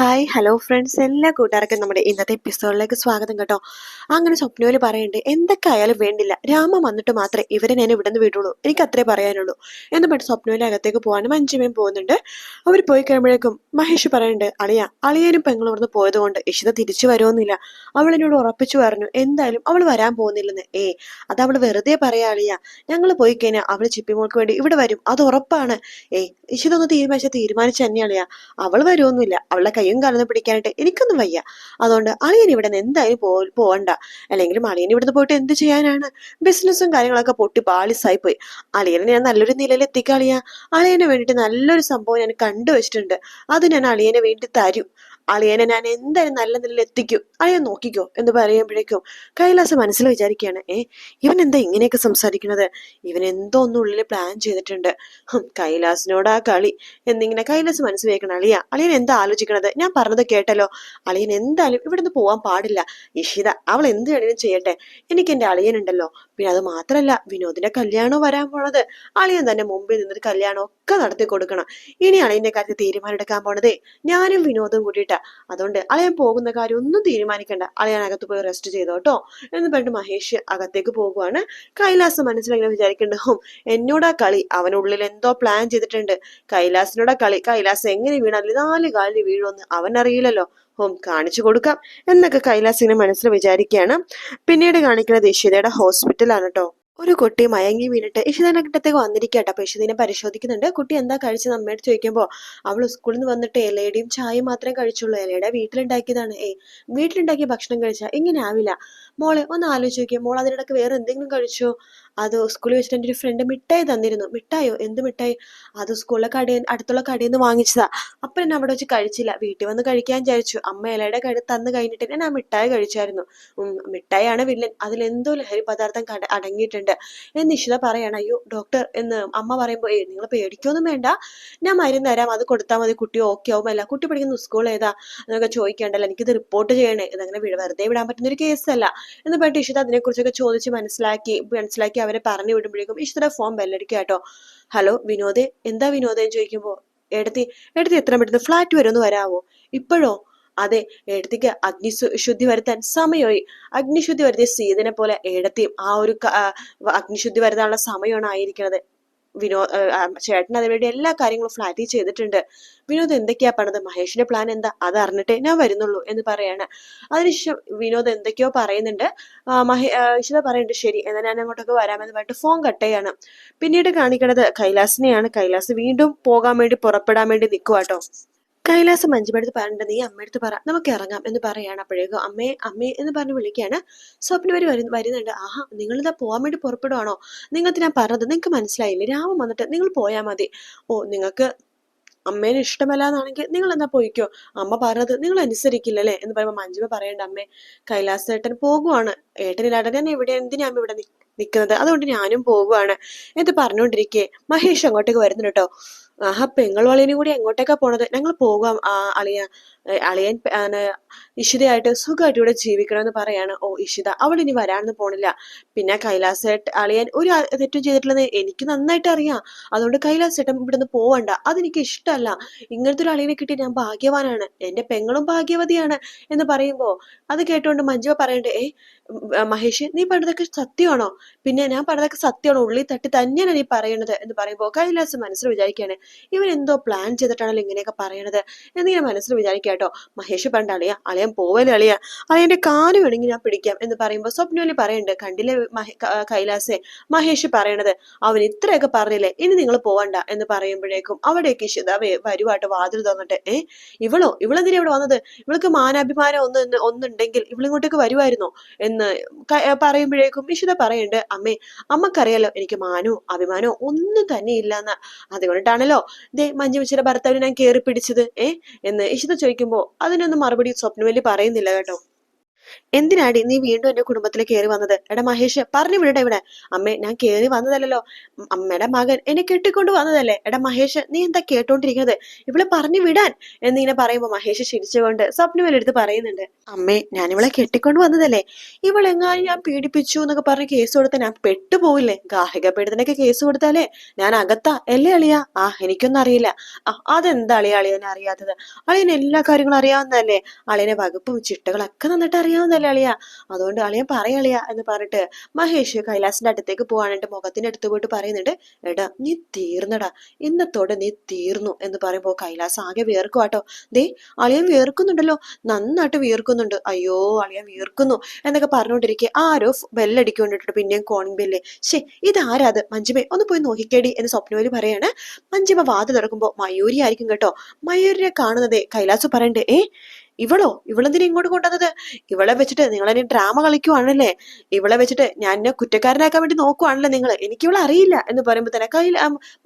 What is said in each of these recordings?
Hi hello friends എല്ലാ കൂട്ടുകാർക്കും നമ്മുടെ ഇന്നത്തെ എപ്പിസോഡിലേക്ക് സ്വാഗതം കേട്ടോ. അങ്ങനെ സ്വപ്നയിൽ പറയുന്നുണ്ട് എന്തൊക്കെ ആയാലും വേണ്ടില്ല. രാമ വന്നിട്ട് മാത്രമേ ഇവരെ ഞാൻ ഇവിടെ നിന്ന് വിടുള്ളൂ. എനിക്ക് അത്രേ പറയാനുള്ളൂ. എന്ന് പറഞ്ഞ് സ്വപ്നയിലെ അകത്തേക്ക് പോകാനും അഞ്ചുമേയും പോകുന്നുണ്ട്. അവർ പോയി കഴിയുമ്പോഴേക്കും മഹേഷ് പറയുന്നുണ്ട് അളിയ അളിയനും പെങ്ങളും ഇവിടുന്ന് പോയതുകൊണ്ട് ഇഷിത തിരിച്ചു വരുമെന്നില്ല അവൾ എന്നോട് ഉറപ്പിച്ചു പറഞ്ഞു എന്തായാലും അവൾ വരാൻ പോകുന്നില്ലെന്ന്. ഏ അത് അവൾ വെറുതെ പറയാ അളിയ. ഞങ്ങൾ പോയി കഴിഞ്ഞാൽ അവൾ ചിപ്പിമോൾക്ക് വേണ്ടി ഇവിടെ വരും. അത് ഉറപ്പാണ്. ഏ ഇഷിത ഒന്ന് തീരുമാനിച്ച തീരുമാനിച്ചു അവൾ വരുമൊന്നുമില്ല അവളുടെ കയ്യും കാലൊന്നും പിടിക്കാനായിട്ട് എനിക്കൊന്നും വയ്യ. അതുകൊണ്ട് അളിയൻ ഇവിടെ നിന്ന് എന്തായാലും പോ പോവണ്ട. അല്ലെങ്കിൽ അളിയൻ ഇവിടുന്ന് പോയിട്ട് എന്ത് ചെയ്യാനാണ്? ബിസിനസ്സും കാര്യങ്ങളൊക്കെ പൊട്ടി പാളിസായി പോയി. അളിയനെ ഞാൻ നല്ലൊരു നിലയിൽ എത്തിക്കുക അളിയ. അളിയന് വേണ്ടിയിട്ട് നല്ലൊരു സംഭവം ഞാൻ കണ്ടുവച്ചിട്ടുണ്ട് അത് ഞാൻ അളിയനെ വേണ്ടി തരും. അളിയനെ ഞാൻ എന്തായാലും നല്ല നിലയിൽ എത്തിക്കും. അളിയൻ നോക്കിക്കോ എന്ന് പറയുമ്പോഴേക്കും കൈലാസം മനസ്സിൽ വിചാരിക്കുകയാണ് ഏ ഇവൻ എന്താ ഇങ്ങനെയൊക്കെ സംസാരിക്കുന്നത്? ഇവൻ എന്തോ ഒന്നും ഉള്ളിൽ പ്ലാൻ ചെയ്തിട്ടുണ്ട്. കൈലാസിനോട് ആ കളി എന്നിങ്ങനെ കൈലാസ് മനസ്സിൽ വെക്കണം അളിയ അളിയൻ എന്താ ആലോചിക്കണത്? ഞാൻ പറഞ്ഞത് കേട്ടല്ലോ. അളിയൻ എന്തായാലും ഇവിടുന്ന് പോവാൻ പാടില്ല. ഇഷിത അവൾ എന്ത് വേണേലും ചെയ്യട്ടെ. എനിക്ക് എന്റെ അളിയനുണ്ടല്ലോ. പിന്നെ അത് മാത്രല്ല വിനോദിന്റെ കല്യാണം വരാൻ പോണത്. അളിയൻ തന്നെ മുമ്പിൽ നിന്നൊരു കല്യാണം ഒക്കെ നടത്തി കൊടുക്കണം. ഇനി അളിയന്റെ കാര്യത്തിൽ തീരുമാനം എടുക്കാൻ പോണതേ ഞാനും വിനോദും കൂടിയിട്ടാ. അതുകൊണ്ട് അളിയൻ പോകുന്ന കാര്യം ഒന്നും തീരുമാനിക്കണ്ട. അളിയൻ അകത്ത് പോയി റെസ്റ്റ് ചെയ്തോട്ടോ എന്ന് പറഞ്ഞിട്ട് മഹേഷ് അകത്തേക്ക് പോകുവാണ്. കൈലാസ് മനസ്സിലെങ്ങനെ വിചാരിക്കേണ്ട ഹും എന്നോടാ കളി? അവനുള്ളിൽ എന്തോ പ്ലാൻ ചെയ്തിട്ടുണ്ട്. കൈലാസിനോടാ കളി? കൈലാസ് എങ്ങനെ വീണാലും നാല് കാലിൽ വീഴുമെന്ന് അവൻ അറിയില്ലല്ലോ ഹോം കാണിച്ചു കൊടുക്കാം എന്നൊക്കെ കൈലാസിന് മനസ്സിൽ വിചാരിക്കുകയാണ്. പിന്നീട് കാണിക്കുന്നത് ഇഷിതയുടെ ഹോസ്പിറ്റലാണ് കേട്ടോ ഒരു കുട്ടി മയങ്ങി വീണിട്ട് ഇഷിതയുടെ കിട്ടത്തേക്ക് വന്നിരിക്കട്ടെ അപ്പൊ ഇഷിതിനെ പരിശോധിക്കുന്നുണ്ട്. കുട്ടി എന്താ കഴിച്ചത് അമ്മയോട് ചോദിക്കുമ്പോൾ അവൾ സ്കൂളിൽ നിന്ന് വന്നിട്ട് ഇലയുടെയും ചായയും മാത്രമേ കഴിച്ചുള്ളൂ. ഇലയുടെ വീട്ടിലുണ്ടാക്കിയതാണ്. ഏ വീട്ടിലുണ്ടാക്കിയ ഭക്ഷണം കഴിച്ചാൽ ഇങ്ങനെ ആവില്ല. മോളെ ഒന്ന് ആലോചിച്ച് നോക്കിയേ. മോൾ അതിനിടയ്ക്ക് വേറെ എന്തെങ്കിലും കഴിച്ചോ? അത് സ്കൂളിൽ വെച്ചിട്ട് എന്റെ ഒരു ഫ്രണ്ട് മിഠായി തന്നിരുന്നു. മിഠായോ? എന്ത് മിഠായി? അത് സ്കൂളിലെ കടയിൽ അടുത്തുള്ള കടയിൽ നിന്ന് വാങ്ങിച്ചതാ. അപ്പൊ എന്നെ അവിടെ വെച്ച് കഴിച്ചില്ല. വീട്ടിൽ വന്ന് കഴിക്കാൻ വിചാരിച്ചു. അമ്മ ഇലയുടെ കടയിൽ തന്ന് കഴിഞ്ഞിട്ട് ഞാൻ ആ മിഠായി കഴിച്ചായിരുന്നു. മിഠായിയാണ് വില്ലൻ. അതിൽ എന്തോ ലഹരി പദാർത്ഥം കട അടങ്ങിയിട്ടുണ്ട്. എന്ന് ഇഷിത പറയണം. അയ്യോ ഡോക്ടർ എന്ന് അമ്മ പറയുമ്പോൾ ഏ നിങ്ങൾ പേടിക്കൊന്നും വേണ്ട. ഞാൻ മരുന്ന് തരാം. അത് കൊടുത്താൽ മതി. കുട്ടി ഓക്കെ ആവുമല്ല കുട്ടി പഠിക്കുന്ന സ്കൂൾ ഏതാ? എന്നൊക്കെ ചോദിക്കേണ്ടല്ലോ എനിക്കിത് റിപ്പോർട്ട് ചെയ്യണേ. ഇതങ്ങനെ വെറുതെ വിടാൻ പറ്റുന്ന ഒരു കേസല്ല എന്ന് പറഞ്ഞിട്ട് ഇഷിത അതിനെക്കുറിച്ചൊക്കെ ചോദിച്ച് മനസ്സിലാക്കി മനസ്സിലാക്കി അവരെ പറഞ്ഞു വിടുമ്പോഴേക്കും ഇഷ്ട ഫോൺ ബെല്ലടിക്കുക കേട്ടോ. ഹലോ വിനോദേ എന്താ വിനോദേ ചോദിക്കുമ്പോൾ എടുത്തി എടുത്തി എത്ര പെട്ടെന്ന് ഫ്ലാറ്റ് വരെ ഒന്ന് വരാവോ? ഇപ്പോഴോ? അതെ ഏടത്തിക്ക് അഗ്നി ശുദ്ധി വരുത്താൻ സമയമായി അഗ്നിശുദ്ധി വരുത്തിയ സീതനെ പോലെ എടുത്തി ആ ഒരു അഗ്നിശുദ്ധി വരുത്താനുള്ള സമയമാണ് ആയിരിക്കുന്നത് വിനോ ആ, ആ, ചേട്ടൻ അതിനുവേണ്ടി എല്ലാ കാര്യങ്ങളും ഫ്ലാറ്റിൽ ചെയ്തിട്ടുണ്ട്. വിനോദ് എന്തൊക്കെയാ പറഞ്ഞത്? മഹേഷിന്റെ പ്ലാൻ എന്താ? അത് അറിഞ്ഞിട്ടേ ഞാൻ വരുന്നുള്ളൂ എന്ന് പറയാണ്. അതിനുശേഷം വിനോദ് എന്തൊക്കെയോ പറയുന്നുണ്ട്. മഹേ പറയുന്നുണ്ട് ശരി എന്നാൽ ഞാൻ അങ്ങോട്ടൊക്കെ വരാമെന്ന് പറഞ്ഞിട്ട് ഫോൺ കട്ട് ചെയ്യാണ്. പിന്നീട് കാണിക്കണത് കൈലാസിനെയാണ്. കൈലാസ് വീണ്ടും പോകാൻ വേണ്ടി പുറപ്പെടാൻ വേണ്ടി നിൽക്കുവാട്ടോ കൈലാസ് മഞ്ജുമടുത്ത് പറഞ്ഞിട്ട് നീ അമ്മയടുത്ത് പറ നമുക്ക് ഇറങ്ങാം എന്ന് പറയാണ്. അപ്പോഴേക്കും അമ്മേ അമ്മേ എന്ന് പറഞ്ഞ് വിളിക്കുകയാണ്. സ്വപ്ന വരി വരു വരുന്നുണ്ട് ആഹാ നിങ്ങളിതാ പോകാൻ വേണ്ടി പുറപ്പെടുവാണോ? നിങ്ങൾക്ക് ഞാൻ പറഞ്ഞത് നിങ്ങൾക്ക് മനസ്സിലായില്ലേ? രാവും വന്നിട്ട് നിങ്ങൾ പോയാൽ മതി. ഓ നിങ്ങൾക്ക് അമ്മേനെ ഇഷ്ടമല്ല എന്നാണെങ്കിൽ നിങ്ങൾ എന്നാ പോയിക്കോ? അമ്മ പറഞ്ഞത് നിങ്ങൾ അനുസരിക്കില്ലല്ലേ എന്ന് പറയുമ്പോൾ മഞ്ജുമ പറയണ്ട അമ്മേ കൈലാസ് ഏട്ടൻ പോകുവാണ്. ഏട്ടനില്ലാതെ ഞാൻ എവിടെ എന്തിനാ ഇവിടെ നിൽക്കുന്നത് അതുകൊണ്ട് ഞാനും പോകുവാണ്. എന്ന് പറഞ്ഞുകൊണ്ടിരിക്കെ മഹേഷ് അങ്ങോട്ടേക്ക് വരുന്നുണ്ട് കേട്ടോ ആഹാ പെങ്ങൾ വളിയനും കൂടി എങ്ങോട്ടേക്കാ പോണത്? ഞങ്ങൾ പോകാം ആ അളിയ. അളിയൻ ഇഷിതയായിട്ട് സുഖമായിട്ട് ഇവിടെ ജീവിക്കണമെന്ന് പറയാണ്. ഓ ഇഷിത അവൾ ഇനി വരാനൊന്നും പോണില്ല. പിന്നെ കൈലാസേട്ട് അളിയൻ ഒരു തെറ്റും ചെയ്തിട്ടുള്ളത് എനിക്ക് നന്നായിട്ട് അറിയാം. അതുകൊണ്ട് കൈലാസേട്ടൻ ഇവിടുന്ന് പോവണ്ട. അതെനിക്ക് ഇഷ്ടമല്ല. ഇങ്ങനത്തെ ഒരു അളിയനെ കിട്ടി ഞാൻ ഭാഗ്യവാനാണ്. എന്റെ പെങ്ങളും ഭാഗ്യവതിയാണ് എന്ന് പറയുമ്പോ അത് കേട്ടുകൊണ്ട് മഞ്ജുവ പറയണ്ടേ ഏ മഹേഷ് നീ പറഞ്ഞതൊക്കെ സത്യമാണോ? പിന്നെ ഞാൻ പറഞ്ഞതൊക്കെ സത്യമാണോ? ഉള്ളിൽ തട്ടി തന്നെയാണ് നീ പറയണത്. എന്ന് പറയുമ്പോൾ കൈലാസ് മനസ്സിൽ വിചാരിക്കുകയാണ് ഇവൻ എന്തോ പ്ലാൻ ചെയ്തിട്ടാണല്ലോ ഇങ്ങനെയൊക്കെ പറയണത്? എന്നിങ്ങനെ മനസ്സിൽ വിചാരിക്കാട്ടോ മഹേഷ് പണ്ട് അളിയ അളിയൻ പോവല്ലേ അളിയ. അളിയന്റെ കാൽ വേണമെങ്കിൽ ഞാൻ പിടിക്കാം എന്ന് പറയുമ്പോൾ സ്വപ്നവലി പറയുന്നുണ്ട് കണ്ടില്ലേ കൈലാസെ? മഹേഷ് പറയണത് അവൻ ഇത്രയൊക്കെ പറഞ്ഞില്ലേ ഇനി നിങ്ങൾ പോവണ്ട എന്ന് പറയുമ്പോഴേക്കും അവിടേക്ക് ഇഷിത വേ- വരുവായിട്ട് വാതിൽ തന്നിട്ട് ഏ ഇവളോ? ഇവളെന്തിനാ ഇവിടെ വന്നത്? ഇവൾക്ക് മാനാഭിമാനം ഒന്ന് ഒന്ന് ഒന്നുണ്ടെങ്കിൽ ഇവളിങ്ങോട്ടേക്ക് വരുമായിരുന്നോ എന്ന് പറയുമ്പോഴേക്കും ഇഷിത പറയുന്നുണ്ട് അമ്മേ അമ്മക്കറിയാലോ എനിക്ക് മാനോ അഭിമാനോ ഒന്നും തന്നെ ഇല്ലെന്ന് അതുകൊണ്ടിട്ടാണല്ലോ ദേ മഞ്ജുമിച്ചിയുടെ ഭർത്താവിനെ ഞാൻ കയറി പിടിച്ചത് ഏ? എന്ന് ഇഷിത ചോദിക്കുമ്പോ അതിനൊന്നും മറുപടി സ്വപ്നവല്ലി പറയുന്നില്ല കേട്ടോ. എന്തിനാടി നീ വീണ്ടും എന്റെ കുടുംബത്തിൽ കയറി വന്നത്? എടാ മഹേഷ് പറഞ്ഞു വിടട്ടെ ഇവിടെ. അമ്മേ ഞാൻ കയറി വന്നതല്ലോ അമ്മയുടെ മകൻ എന്നെ കെട്ടിക്കൊണ്ട് വന്നതല്ലേ. എടാ മഹേഷ് നീ എന്താ കേട്ടോണ്ടിരിക്കുന്നത്? ഇവളെ പറഞ്ഞു വിടാൻ എന്നിങ്ങനെ പറയുമ്പോ മഹേഷ് ചിരിച്ചുകൊണ്ട് സ്വപ്നവേലെടുത്ത് പറയുന്നുണ്ട്. അമ്മേ ഞാൻ ഇവളെ കെട്ടിക്കൊണ്ട് വന്നതല്ലേ. ഇവളെങ്ങാനും ഞാൻ പീഡിപ്പിച്ചു എന്നൊക്കെ പറഞ്ഞ് കേസ് കൊടുത്താൽ ഞാൻ പെട്ടുപോയില്ലേ ഗാർഹിക പീഡിതനൊക്കെ കേസ് കൊടുത്താലേ ഞാൻ അകത്താ. അല്ലേ അളിയ? ആ എനിക്കൊന്നും അറിയില്ല. അതെന്താ അളിയ? അളിയനെ അറിയാത്തത് അളിയന് എല്ലാ കാര്യങ്ങളും അറിയാവുന്നതല്ലേ? അളിയനെ വകുപ്പും ചിട്ടകളൊക്കെ നന്നിട്ട് അറിയാവുന്നതല്ലേ അളിയ? അതുകൊണ്ട് അളിയൻ പറയളിയ എന്ന് പറഞ്ഞിട്ട് മഹേഷ് കൈലാസിന്റെ അടുത്തേക്ക് പോവാനായിട്ട് മുഖത്തിന്റെ അടുത്ത് പോയിട്ട് പറയുന്നുണ്ട് എടാ നീ തീർന്നടാ. ഇന്നത്തോടെ നീ തീർന്നു എന്ന് പറയുമ്പോ കൈലാസ് ആകെ വിയർക്കുവാട്ടോ ദേ അളിയൻ വിയർക്കുന്നുണ്ടല്ലോ. നന്നായിട്ട് വിയർക്കുന്നുണ്ട്. അയ്യോ അളിയൻ വിയർക്കുന്നു എന്നൊക്കെ പറഞ്ഞുകൊണ്ടിരിക്കെ. ആരോ ബെല്ലടിക്കൊണ്ടിട്ട് പിന്നെയും കോണിംഗ് ബെല്ല്. ശേ ഇതാരാ അത്? മഞ്ജിമ ഒന്ന് പോയി നോക്കിക്കേടി എന്ന് സ്വപ്നവലി പറയാണ്. മഞ്ജിമ വാതിൽ തുറക്കുമ്പോ മയൂരി ആയിരിക്കും കേട്ടോ. മയൂരിനെ കാണുന്നതേ കൈലാസ് പറയണ്ടേ ഏ ഇവളോ? ഇവളെന്തിനാ ഇങ്ങോട്ട് കൊണ്ടുവന്നത്? ഇവളെ വെച്ചിട്ട് നിങ്ങൾ എന്നെ ഡ്രാമ കളിക്കുവാണല്ലേ? ഇവളെ വെച്ചിട്ട് ഞാൻ എന്നെ കുറ്റക്കാരനാക്കാൻ വേണ്ടി നോക്കുവാണല്ലേ നിങ്ങൾ എനിക്ക് ഇവളെ അറിയില്ല എന്ന് പറയുമ്പോൾ തന്നെ കയ്യിൽ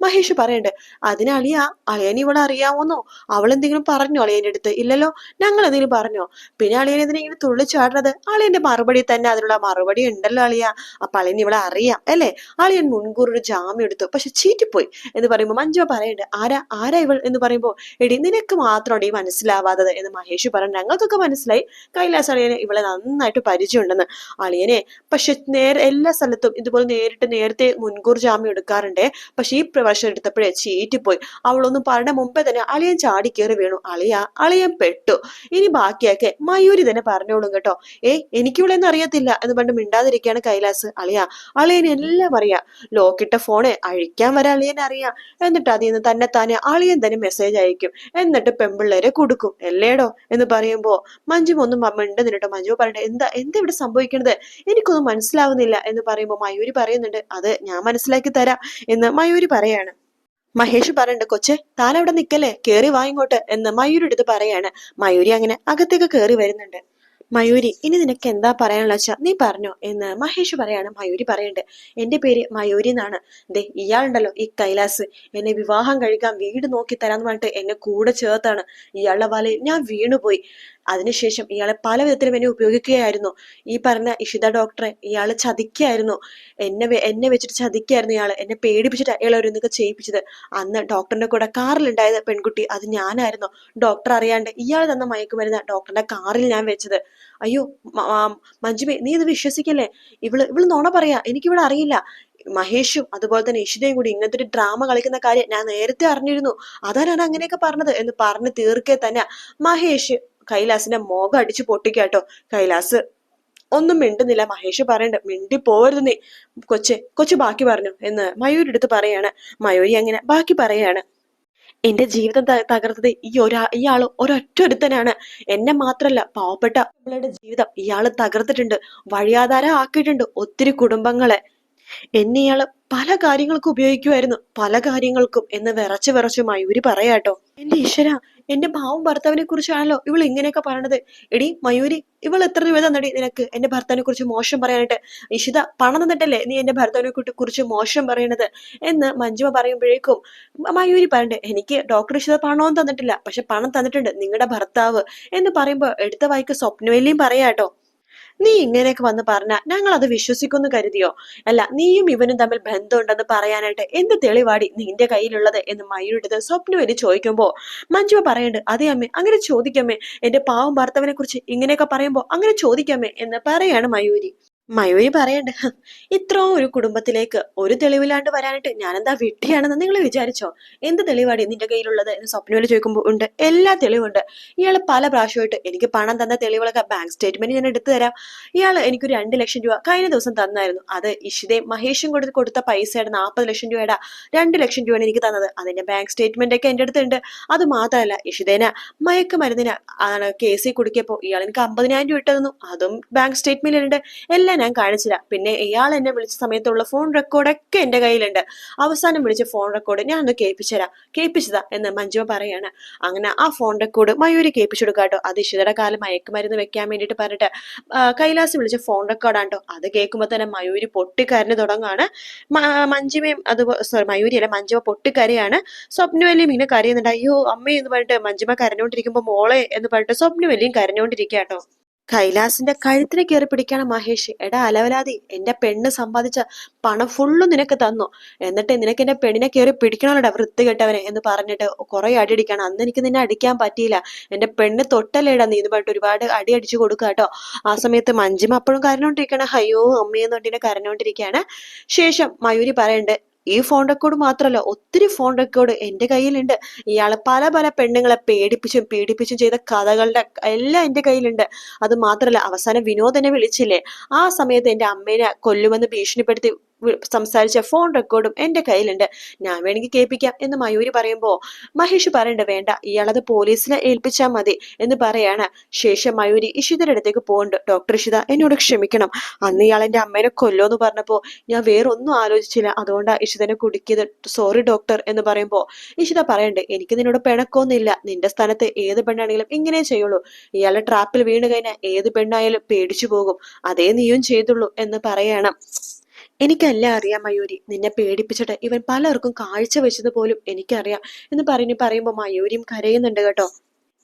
മഹേഷ് പറയണ്ട് അതിന് അളിയ അളിയൻ ഇവളെ അറിയാമോന്നോ അവൾ എന്തെങ്കിലും പറഞ്ഞോ അളിയന്റെ അടുത്ത്? ഇല്ലല്ലോ ഞങ്ങൾ എന്തെങ്കിലും പറഞ്ഞോ? പിന്നെ അളിയൻ എന്തിനാ ഇങ്ങനെ തുള്ളിച്ചാടുന്നത്? അളിയന്റെ മറുപടി തന്നെ അതിനുള്ള മറുപടി ഉണ്ടല്ലോ അളിയ. അപ്പൊ അളിയൻ ഇവളെ അറിയാം അല്ലേ? അളിയൻ മുൻകൂർ ഒരു ജാമ്യം എടുത്തു പക്ഷെ ചീറ്റിപ്പോയി. എന്ന് പറയുമ്പോൾ മഞ്ജു പറയണ്ട് ആരാ? ആരാ ഇവൾ? എന്ന് പറയുമ്പോൾ എടി നിനക്ക് മാത്രമാണ് ഈ മനസ്സിലാവാത്തത് എന്ന് മഹേഷ് പറഞ്ഞു ഞങ്ങൾക്കൊക്കെ മനസ്സിലായി കൈലാസ് അളിയനെ ഇവളെ നന്നായിട്ട് പരിചയമുണ്ടെന്ന്. അളിയനെ പക്ഷെ നേരെ എല്ലാ സ്ഥലത്തും ഇതുപോലെ നേരിട്ട് നേരത്തെ മുൻകൂർ ജാമ്യം എടുക്കാറുണ്ട്. പക്ഷെ ഈ പ്രവേശനം എടുത്തപ്പോഴേ ചീറ്റിപ്പോയി. അവളൊന്നും പറഞ്ഞ മുമ്പേ തന്നെ അളിയൻ ചാടി കയറി വീണു. അളിയ അളിയൻ പെട്ടു. ഇനി ബാക്കിയൊക്കെ മയൂരി തന്നെ പറഞ്ഞോളും കേട്ടോ. ഏ എനിക്ക് ഇവളെന്ന് അറിയത്തില്ല എന്ന് പറഞ്ഞ് മിണ്ടാതിരിക്കുകയാണ് കൈലാസ്. അളിയ അളിയന് എല്ലാം അറിയാം. ലോക്കിട്ട ഫോണ് അഴിക്കാൻ വരെ അളിയൻ അറിയാം. എന്നിട്ട് അതിൽ നിന്ന് തന്നെ താനെ അളിയൻ തന്നെ മെസ്സേജ് അയക്കും. എന്നിട്ട് പെമ്പിള്ളേരെ കൊടുക്കും. അല്ലേടോ? എന്ന് പറയുമ്പോ മഞ്ജു ഒന്നും മിണ്ട കേട്ടോ മഞ്ജു. പറയട്ടെ എന്താ എന്താ ഇവിടെ സംഭവിക്കണത്? എനിക്കൊന്നും മനസ്സിലാവുന്നില്ല എന്ന് പറയുമ്പോ മയൂരി പറയുന്നുണ്ട് അത് ഞാൻ മനസ്സിലാക്കി തരാം എന്ന് മയൂരി പറയാണ്. മഹേഷ് പറയണ്ട് കൊച്ചെ താൻ അവിടെ നിക്കല്ലേ? കേറി വാ ഇങ്ങോട്ട് എന്ന് മയൂരി എടുത്ത് പറയാണ്. മയൂരി അങ്ങനെ അകത്തേക്ക് കേറി വരുന്നുണ്ട്. മയൂരി ഇനി നിനക്ക് എന്താ പറയാനുള്ള വെച്ചാ നീ പറഞ്ഞോ എന്ന് മഹേഷ് പറയാണ്. മയൂരി പറയണ്ട് എന്റെ പേര് മയൂരി എന്നാണ്. ദേ ഇയാളുണ്ടല്ലോ ഈ കൈലാസ്. എന്നെ വിവാഹം കഴിക്കാൻ വീട് നോക്കി തരാന്ന് പറഞ്ഞിട്ട് എന്നെ കൂടെ ചേർത്താണ്. ഇയാളുടെ വലയിൽ ഞാൻ വീണുപോയി. അതിനുശേഷം ഇയാളെ പല വിധത്തിലും എന്നെ ഉപയോഗിക്കുകയായിരുന്നു. ഈ പറഞ്ഞ ഇഷിത ഡോക്ടറെ ഇയാൾ ചതിക്കായിരുന്നു എന്നെ എന്നെ വെച്ചിട്ട് ചതിക്കായിരുന്നു ഇയാൾ എന്നെ പേടിപ്പിച്ചിട്ട് ഇയാൾ ഓരോന്നൊക്കെ ചെയ്യിപ്പിച്ചത്. അന്ന് ഡോക്ടറിന്റെ കൂടെ കാറിലുണ്ടായത് പെൺകുട്ടി അത് ഞാനായിരുന്നു. ഡോക്ടർ അറിയാണ്ട് ഇയാൾ തന്ന മയക്കുമരുന്ന് ഡോക്ടറിന്റെ കാറിൽ ഞാൻ വെച്ചത്. അയ്യോ മഞ്ജുമേ നീ ഇത് വിശ്വസിക്കല്ലേ? ഇവൾ ഇവൾ നുണ പറയാ. എനിക്കിവിടെ അറിയില്ല. മഹേഷും അതുപോലെ തന്നെ ഇഷിതയും കൂടി ഇങ്ങനത്തെ ഒരു ഡ്രാമ കളിക്കുന്ന കാര്യം ഞാൻ നേരത്തെ അറിഞ്ഞിരുന്നു. അതാ ഞാൻ അങ്ങനെയൊക്കെ പറഞ്ഞത് എന്ന് പറഞ്ഞ് തീർക്കെ തന്നെ മഹേഷ് കൈലാസിന്റെ മോഖം അടിച്ചു പൊട്ടിക്കാട്ടോ കൈലാസ് ഒന്നും മിണ്ടുന്നില്ല. മഹേഷ് പറയണ്ട മിണ്ടി പോരുത് നീ കൊച്ചെ കൊച്ചു ബാക്കി പറഞ്ഞു എന്ന് മയൂരി എടുത്ത് പറയാണ്. മയൂരി അങ്ങനെ ബാക്കി പറയാണ്. എന്റെ ജീവിതം തകർത്തത് ഈ ഒരാ ഇയാൾ ഒരൊറ്റ ഒരുത്തനാണ് എന്നെ മാത്രല്ല പാവപ്പെട്ട ജീവിതം ഇയാൾ തകർത്തിട്ടുണ്ട്. വഴിയാധാരം ആക്കിയിട്ടുണ്ട് ഒത്തിരി കുടുംബങ്ങളെ. എന്നെ ഇയാൾ പല കാര്യങ്ങൾക്കും ഉപയോഗിക്കുമായിരുന്നു. പല കാര്യങ്ങൾക്കും എന്ന് വിറച്ചു വിറച്ചു മയൂരി പറയാട്ടോ എന്റെ ഈശ്വര എന്റെ ഭാവം ഭർത്താവിനെ കുറിച്ചാണല്ലോ ഇവൾ ഇങ്ങനെയൊക്കെ പറയണത്. എടി മയൂരി ഇവൾ എത്ര രൂപ തന്നടി നിനക്ക്? എന്റെ ഭർത്താവിനെ കുറിച്ച് മോശം പറയാനായിട്ട്. ഇഷിത പണം തന്നിട്ടല്ലേ നീ എന്റെ ഭർത്താവിനെ കുറിച്ച് മോശം പറയണത്? എന്ന് മഞ്ജുമ പറയുമ്പോഴേക്കും മയൂരി പറയണ്ടേ എനിക്ക് ഡോക്ടർ ഇഷിത പണവും തന്നിട്ടില്ല. പക്ഷെ പണം തന്നിട്ടുണ്ട് നിങ്ങളുടെ ഭർത്താവ്. എന്ന് പറയുമ്പോൾ എടുത്ത വായിക്ക് സ്വപ്നവേലിയും പറയാട്ടോ നീ ഇങ്ങനെയൊക്കെ വന്ന് പറഞ്ഞ ഞങ്ങൾ അത് വിശ്വസിക്കുമെന്ന് കരുതിയോ? അല്ല നീയും ഇവനും തമ്മിൽ ബന്ധമുണ്ടെന്ന് പറയാനായിട്ട് എന്ത് തെളിവാടി നിന്റെ കയ്യിലുള്ളത് എന്ന് മയൂരിടത് സ്വപ്നവലി ചോദിക്കുമ്പോൾ മഞ്ജുവ പറയണ്ട് അതേ അമ്മേ അങ്ങനെ ചോദിക്കമ്മേ എന്റെ പാവം ഭർത്താവിനെ കുറിച്ച് ഇങ്ങനെയൊക്കെ പറയുമ്പോൾ അങ്ങനെ ചോദിക്കാമേ എന്ന് പറയാണ് മയൂരി. മയൂരി പറയണ്ട ഇത്രോ ഒരു കുടുംബത്തിലേക്ക് ഒരു തെളിവില്ലാണ്ട് വരാനായിട്ട് ഞാനെന്താ വിട്ടിയാണെന്ന് നിങ്ങൾ വിചാരിച്ചോ? എന്ത് തെളിവാണ് നിന്റെ കയ്യിലുള്ളത്? എന്ന് സ്വപ്നവലി ചോദിക്കുമ്പോൾ ഉണ്ട് എല്ലാ തെളിവുണ്ട്. ഇയാൾ പല പ്രാവശ്യമായിട്ട് എനിക്ക് പണം തന്ന തെളിവുകളൊക്കെ ബാങ്ക് സ്റ്റേറ്റ്മെന്റ് ഞാൻ എടുത്തു തരാം. ഇയാൾ എനിക്കൊരു രണ്ട് ലക്ഷം രൂപ കഴിഞ്ഞ ദിവസം തന്നായിരുന്നു. അത് ഇഷിതയും മഹേഷും കൊടുത്ത് കൊടുത്ത പൈസയുടെ നാൽപ്പത് ലക്ഷം രൂപയുടെ രണ്ട് ലക്ഷം രൂപയാണ് എനിക്ക് തന്നത്. അതിന്റെ ബാങ്ക് സ്റ്റേറ്റ്മെന്റ് ഒക്കെ എന്റെ അടുത്തുണ്ട് അത് മാത്രമല്ല ഇഷിതേന മയക്കുമരുന്നിന് ആണ് കേസിൽ കുടുക്കിയപ്പോൾ ഇയാൾ എനിക്ക് അമ്പതിനായിരം രൂപ ഇട്ടതെന്നു അതും ബാങ്ക് സ്റ്റേറ്റ്മെന്റിലുണ്ട് എല്ലാം ഞാൻ കാണിച്ചില്ല. പിന്നെ ഇയാൾ എന്നെ വിളിച്ച സമയത്തുള്ള ഫോൺ റെക്കോർഡൊക്കെ എന്റെ കയ്യിലുണ്ട്. അവസാനം വിളിച്ച ഫോൺ റെക്കോർഡ് ഞാൻ ഒന്ന് കേൾപ്പിച്ചുതരാം. കേൾപ്പിച്ചതാ എന്ന് മഞ്ജു പറയാണ്. അങ്ങനെ ആ ഫോൺ റെക്കോർഡ് മയൂരി കേൾപ്പിച്ചു കൊടുക്കാട്ടോ അത് ഇഷിതയുടെ കാലം മയക്കുമരുന്ന് വെക്കാൻ വേണ്ടിയിട്ട് പറഞ്ഞിട്ട് കൈലാസ് വിളിച്ച ഫോൺ റെക്കോർഡാണ്ടോ അത് കേൾക്കുമ്പോൾ തന്നെ മയൂരി പൊട്ടിക്കരഞ്ഞു തുടങ്ങാണ് മ- അത് സോറി മയൂരി അല്ല മഞ്ജുമ പൊട്ടിക്കരയാണ്. സ്വപ്നവല്ലിയും ഇങ്ങനെ കരയുന്നുണ്ട്. അയ്യോ അമ്മേ എന്ന് പറഞ്ഞിട്ട് മഞ്ജുമ കരഞ്ഞുകൊണ്ടിരിക്കുമ്പോൾ മോളെ എന്ന് പറഞ്ഞിട്ട് സ്വപ്നവല്ലിയും കരഞ്ഞുകൊണ്ടിരിക്കുക കൈലാസിന്റെ കഴുത്തിന് കയറി പിടിക്കണം മഹേഷ്. എടാ അലവലാതി എന്റെ പെണ്ണ് സമ്പാദിച്ച പണം ഫുള്ളും നിനക്ക് തന്നു. എന്നിട്ട് നിനക്ക് എന്റെ പെണ്ണിനെ കയറി പിടിക്കണമല്ലോടാ വൃത്തി കെട്ടവനെ എന്ന് പറഞ്ഞിട്ട് കുറെ അടി അടിക്കണം. അന്ന് എനിക്ക് നിന്നെ അടിക്കാൻ പറ്റിയില്ല. എന്റെ പെണ്ണ് തൊട്ടല്ലേടാ നീ ഇതുമായിട്ട് ഒരുപാട് അടി അടിച്ചു കൊടുക്കുക കേട്ടോ. ആ സമയത്ത് മഞ്ജിമ അപ്പോഴും കരഞ്ഞോണ്ടിരിക്കണം അയ്യോ അമ്മയെന്ന് പറഞ്ഞിട്ട് കരഞ്ഞോണ്ടിരിക്കുകയാണ്. ശേഷം മയൂരി പറയണ്ട് ഈ ഫോൺ റെക്കോർഡ് മാത്രമല്ല ഒത്തിരി ഫോൺ റെക്കോർഡ് എന്റെ കയ്യിലുണ്ട്. ഇയാൾ പല പല പെണ്ണുങ്ങളെ പേടിപ്പിച്ചും പീഡിപ്പിച്ചും ചെയ്ത കഥകളുടെ എല്ലാം എന്റെ കയ്യിലുണ്ട്. അത് മാത്രമല്ല അവസാനം വിനോദനെ വിളിച്ചില്ലേ? ആ സമയത്ത് എന്റെ അമ്മേനെ കൊല്ലുമെന്ന് ഭീഷണിപ്പെടുത്തി സംസാരിച്ച ഫോൺ റെക്കോർഡും എന്റെ കയ്യിലുണ്ട്. ഞാൻ വേണമെങ്കിൽ കേൾപ്പിക്കാം എന്ന് മയൂരി പറയുമ്പോൾ മഹേഷ് പറയണ്ട വേണ്ട ഇയാളത് പോലീസിനെ ഏൽപ്പിച്ചാൽ മതി എന്ന് പറയാണ്. ശേഷം മയൂരി ഇഷിതയുടെ അടുത്തേക്ക് പോകുന്നുണ്ട് ഡോക്ടർ ഇഷിത എന്നോട് ക്ഷമിക്കണം. അന്ന് ഇയാൾ എന്റെ അമ്മേനെ കൊല്ലോന്ന് പറഞ്ഞപ്പോൾ ഞാൻ വേറെ ഒന്നും ആലോചിച്ചില്ല. അതുകൊണ്ടാ ഇഷിതനെ കുടുക്കിയത്. സോറി ഡോക്ടർ എന്ന് പറയുമ്പോൾ ഇഷിത പറയണ്ട് എനിക്ക് നിന്നോട് പിണക്കൊന്നുമില്ല നിന്റെ സ്ഥാനത്ത് ഏത് പെണ്ണാണെങ്കിലും ഇങ്ങനെ ചെയ്യുള്ളൂ. ഇയാളെ ട്രാപ്പിൽ വീണ് കഴിഞ്ഞാൽ ഏത് പെണ്ണായാലും പേടിച്ചു പോകും. അതേ നീയും ചെയ്തുള്ളൂ എന്ന് പറയണം. എനിക്കല്ല അറിയാം മയൂരി. നിന്നെ പേടിപ്പിച്ചിട്ട് ഇവൻ പലർക്കും കാഴ്ച വെച്ചത് പോലും എനിക്കറിയാം എന്ന് പറഞ്ഞു പറയുമ്പോൾ മയൂരിയും കരയുന്നുണ്ട് കേട്ടോ.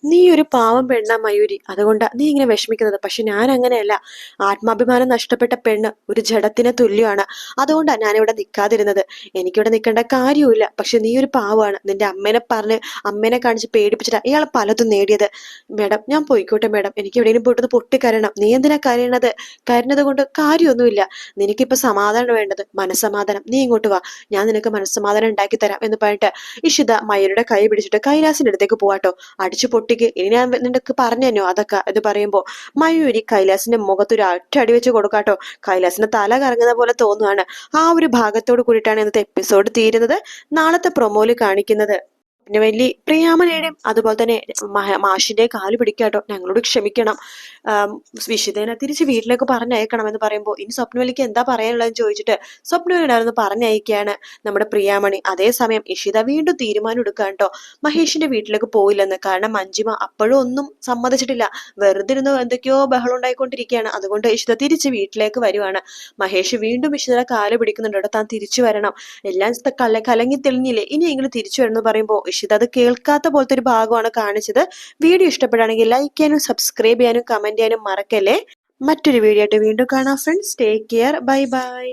നീ ഒരു പാവം പെണ്ണ മയൂരി. അതുകൊണ്ട് നീ ഇങ്ങനെ വിഷമിക്കുന്നത്. പക്ഷെ ഞാൻ അങ്ങനെയല്ല ആത്മാഭിമാനം നഷ്ടപ്പെട്ട പെണ്ണ് ഒരു ജഡത്തിന് തുല്യമാണ്. അതുകൊണ്ടാ ഞാനിവിടെ നിൽക്കാതിരുന്നത് എനിക്കിവിടെ നിൽക്കേണ്ട കാര്യമില്ല പക്ഷെ നീ ഒരു പാവമാണ്. നിന്റെ അമ്മേനെ പറഞ്ഞ് അമ്മേനെ കാണിച്ച് പേടിപ്പിച്ചിട്ടാ ഇയാൾ പലതും നേടിയത്. മേഡം ഞാൻ പോയിക്കോട്ടെ മേഡം. എനിക്ക് എവിടെയെങ്കിലും പോയിട്ട് പൊട്ടിക്കരണം നീ എന്തിനാ കരയണത്? കരഞ്ഞത് കൊണ്ട് കാര്യമൊന്നുമില്ല. നിനക്കിപ്പോ സമാധാനം വേണ്ടത്. മനസ്സമാധാനം. നീ ഇങ്ങോട്ട് വാ. ഞാൻ നിനക്ക് മനസ്സമാധാനം ഉണ്ടാക്കി തരാം എന്ന് പറഞ്ഞിട്ട് ഇഷിത മയൂരിയുടെ കൈ പിടിച്ചിട്ട് കൈലാസിന്റെ അടുത്തേക്ക് പോവാട്ടോ. അടിച്ചു പൊട്ടിക്ക് ഇനി ഞാൻ നിനക്ക് പറഞ്ഞു അതൊക്കെ അത് പറയുമ്പോൾ മയൂരി കൈലാസിന്റെ മുഖത്തൊരു അടി വെച്ച് കൊടുക്കാട്ടോ. കൈലാസിന്റെ തല കറങ്ങുന്ന പോലെ തോന്നുവാണ്. ആ ഒരു ഭാഗത്തോട് കൂടിയിട്ടാണ് ഇന്നത്തെ എപ്പിസോഡ് തീരുന്നത്. നാളത്തെ പ്രൊമോയിൽ കാണിക്കുന്നത്. പിന്നെ വലിയ പ്രിയാമനയുടെയും അതുപോലെ തന്നെ മാഷിന്റെ കാൽ പിടിക്കാട്ടോ ഞങ്ങളോട് ക്ഷമിക്കണം. വിശുദ്ധേനെ തിരിച്ച് വീട്ടിലേക്ക് പറഞ്ഞയക്കണം എന്ന് പറയുമ്പോൾ ഇനി സ്വപ്നവലിക്ക് എന്താ പറയാനുള്ളതെന്ന് ചോദിച്ചിട്ട് സ്വപ്നവലിനായിരുന്നു പറഞ്ഞയക്കുകയാണ് നമ്മുടെ പ്രിയാമണി. അതേസമയം ഇഷിത വീണ്ടും തീരുമാനം എടുക്കാൻ കേട്ടോ. മഹേഷിന്റെ വീട്ടിലേക്ക് പോയില്ലെന്ന്. കാരണം മഞ്ജിമ അപ്പോഴും ഒന്നും സമ്മതിച്ചിട്ടില്ല. വെറുതെ ഇരുന്ന് എന്തൊക്കെയോ ബഹളം ഉണ്ടായിക്കൊണ്ടിരിക്കുകയാണ്. അതുകൊണ്ട് ഇഷിത തിരിച്ച് വീട്ടിലേക്ക് വരുവാണ്. മഹേഷ് വീണ്ടും ഇഷിതയുടെ കാൽ പിടിക്കുന്നുണ്ട്. താൻ തിരിച്ചു വരണം. എല്ലാം കല കലങ്ങി തെളിഞ്ഞില്ലേ? ഇനിയെങ്കിലും തിരിച്ചു വരണം എന്ന് പറയുമ്പോൾ ഇഷിത അത് കേൾക്കാത്ത പോലത്തെ ഒരു ഭാഗമാണ് കാണിച്ചത്. വീഡിയോ ഇഷ്ടപ്പെടുകയാണെങ്കിൽ ലൈക്ക് ചെയ്യാനും സബ്സ്ക്രൈബ് ചെയ്യാനും കമന്റ് ചെയ്യാനും മറക്കല്ലേ? മറ്റൊരു വീഡിയോ ആയിട്ട് വീണ്ടും കാണാം friends take care bye bye